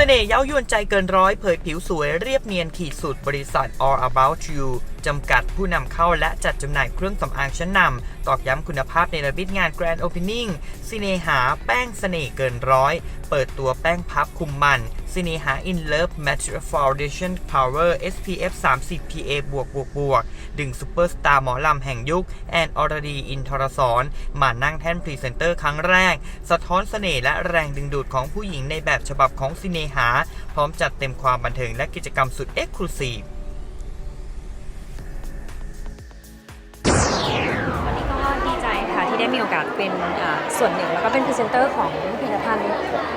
สน่ห์เย้ายวนใจเกินร้อยเผยผิวสวยเรียบเนียนขีดสุดบริษัท All About You จำกัดผู้นำเข้าและจัดจำหน่ายเครื่องสำอางชั้นนำตอกย้ำคุณภาพในระบิดงาน Grand Opening สิเนหาแป้งเสน่ห์เกินร้อย เปิดตัวแป้งพับคุมมันสิเนหา In Love Matte Foundation Power SPF 30 PA บวกบวกบวกดึงซูเปอร์สตาร์หมอลำแห่งยุค แอนอรดีอินทรสอนมานั่งแท่นพรีเซนเตอร์ครั้งแรก สะท้อนเสน่ห์และแรงดึงดูดของผู้หญิงในแบบฉบับของซิเนหา พร้อมจัดเต็มความบันเทิงและกิจกรรมสุดเอ็กซ์คลูซีฟวันนี้ก็ดีใจค่ะที่ได้มีโอกาสเป็นส่วนหนึ่ง แล้วก็เป็นพรีเซนเตอร์ของผลิตภัณฑ์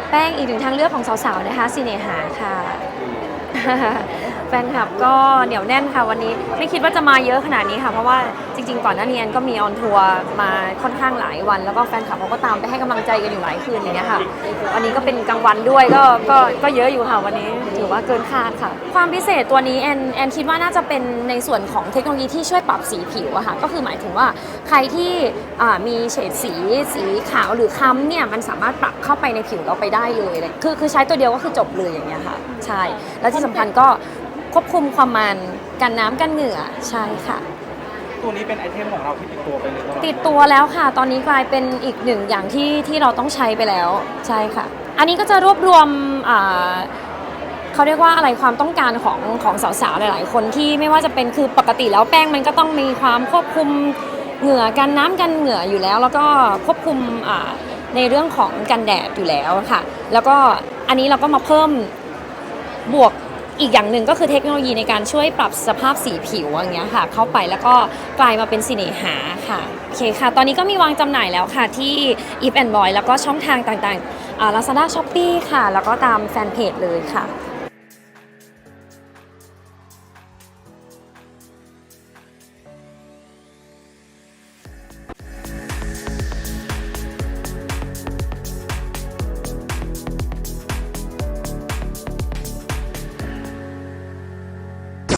แป้งอีกหนึ่งทางเลือกของสาวๆนะคะซีเนหาค่ะ แฟนคลับก็เหนียวแน่นค่ะวันนี้ ไม่คิดว่าจะมาเยอะขนาดนี้ค่ะ เพราะว่าจริง ๆ ก่อนหน้านี้แอนก็มีออนทัวร์มาค่อนข้างหลายวัน แล้วก็แฟนคลับเขาก็ตามไปให้กำลังใจกันอยู่หลายคืนอย่างเงี้ยค่ะ วันนี้ก็เป็นกลางวันด้วยก็ก็ก็เยอะอยู่ค่ะวันนี้ถือว่าเกินคาดค่ะ ความพิเศษตัวนี้แอนแอนคิดว่าน่าจะเป็นในส่วนของเทคโนโลยีที่ช่วยปรับสีผิวอะค่ะก็คือหมายถึงว่าใครที่อ่ามีเฉดสีสีขาวหรือค้ำเนี่ยมันสามารถปรับเข้าไปในผิวเราไปได้เลยเลยคือคือใช้ตัวเดียวก็คือจบเลยอย่างเงี้ยค่ะ ใช่ แล้วที่สำคัญก็ ควบคุมความมันกันน้ำกันเหงื่อใช่ค่ะ ตัวนี้เป็นไอเทมของเราที่ติดตัวไปเลยตลอดติดตัวแล้วค่ะ ตอนนี้กลายเป็นอีกหนึ่งอย่างที่ที่เราต้องใช้ไปแล้ว ใช่ค่ะ อันนี้ก็จะรวบรวมอ่าเขาเรียกว่าอะไรความต้องการของของสาวๆ หลายๆ คนที่ไม่ว่าจะเป็นคือปกติแล้วแป้งมันก็ต้องมีความควบคุมเหงื่อกันน้ำกันเหงื่ออยู่แล้ว แล้วก็ควบคุมอ่าในเรื่องของกันแดดอยู่แล้วค่ะ แล้วก็อันนี้เราก็มาเพิ่มบวก อีกอย่างหนึ่งก็คือเทคโนโลยีในการช่วยปรับสภาพสีผิวอย่างเงี้ยค่ะ เข้าไปแล้วก็กลายมาเป็นสิเนหาค่ะโอเคค่ะ ตอนนี้ก็มีวางจำหน่ายแล้วค่ะที่ e v e and Boy แล้วก็ช่องทางต่างๆลาซาด้าช้อปปี้ค่ะ แล้วก็ตามแฟนเพจเลยค่ะ